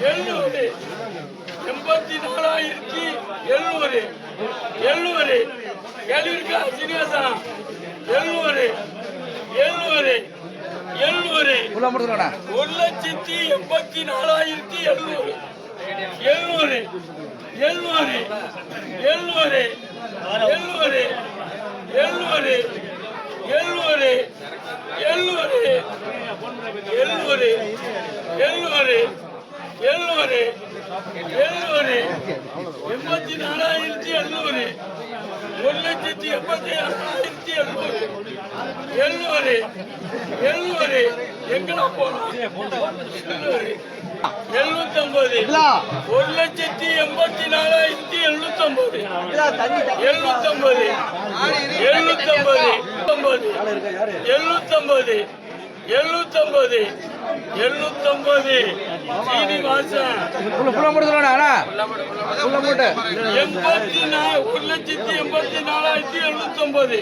எழுநூறு எண்பத்தி நாலாயிரத்தி எழுநூறு எழுநூறு கேள்வி இருக்கா சீனிவாசா எழுநூறு எழுநூறு எழுநூறு ஒரு லட்சத்தி எண்பத்தி நாலாயிரத்தி எழுநூறு எழுநூறு எழுநூறு எழுநூறு எழுநூறு எழுநூறு எழுநூறு எழுநூறு எழுநூறு எழுநூறு எழுநூறு எழுநூறு எண்பத்தி நாலாயிரத்தி எழுநூறு ஒரு லட்சத்தி எண்பத்தி ஆறாயிரத்தி எழுநூறு எழுநூறு எழுநூறு எங்கெல்லாம் போனோம் எழுநூறு எழுநூத்தி ஐம்பது ஒரு லட்சத்தி எண்பத்தி நாலாயிரத்தி எழுநூத்தி ஐம்பது எழுநூத்தி ஐம்பது எழுநூத்தி ஐம்பது எழுநூத்தி ஐம்பது எழுநூத்தி ஐம்பது எழுநூத்தொன்பது. சீனிவாசன். எண்பத்தி ஒரு லட்சத்தி எண்பத்தி நாலாயிரத்தி எழுநூத்தி ஒன்பது